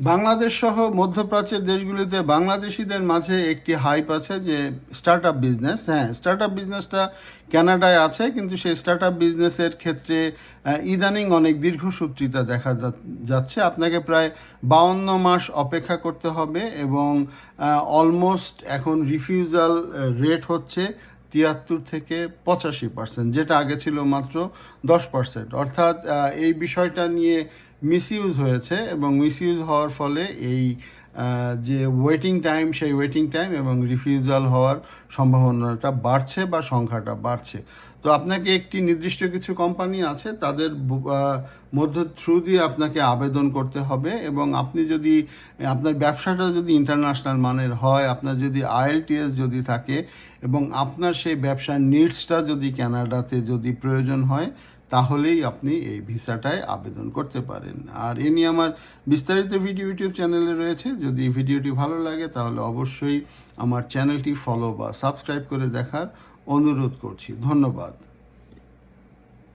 বাংলাদেশ সহ মধ্যপ্রাচ্যের দেশগুলিতে বাংলাদেশিদের মাঝে একটি হাইপ আছে যে স্টার্ট আপ বিজনেস হ্যাঁ স্টার্ট আপ বিজনেসটা ক্যানাডায় আছে, কিন্তু সেই স্টার্ট আপ বিজনেসের ক্ষেত্রে ইদানিং অনেক দীর্ঘসূত্রিতা দেখা যাচ্ছে। আপনাকে প্রায় বাউন্ন মাস অপেক্ষা করতে হবে এবং অলমোস্ট এখন রিফিউজাল রেট হচ্ছে তিয়াত্তর থেকে পঁচাশি পার্সেন্ট যেটা আগে ছিল মাত্র দশ পার্সেন্ট অর্থাৎ এই বিষয়টা নিয়ে মিসইউজ হয়েছে এবং মিসইউজ হওয়ার ফলে এই যে ওয়েটিং টাইম সেই ওয়েটিং টাইম এবং রিফিউজাল হওয়ার সম্ভাবনাটা বাড়ছে বা সংখ্যাটা বাড়ছে। তো আপনাকে একটি নির্দিষ্ট কিছু কোম্পানি আছে, তাদের মধ্য থ্রু দিয়ে আপনাকে আবেদন করতে হবে এবং আপনি যদি, আপনার ব্যবসাটা যদি ইন্টারন্যাশনাল মানের হয়, আপনার যদি আইএলটিএস যদি থাকে এবং আপনার সেই ব্যবসার নিডসটা যদি ক্যানাডাতে যদি প্রয়োজন হয় তাহলেই আপনি এই ভিসাটায় আবেদন করতে পারেন। আর এ নিয়ে আমার বিস্তারিত ভিডিও ইউটিউব চ্যানেলে রয়েছে। যদি ভিডিওটি ভালো লাগে, তাহলে অবশ্যই আমার চ্যানেলটি ফলো বা সাবস্ক্রাইব করে দেখার অনুরোধ করছি। ধন্যবাদ।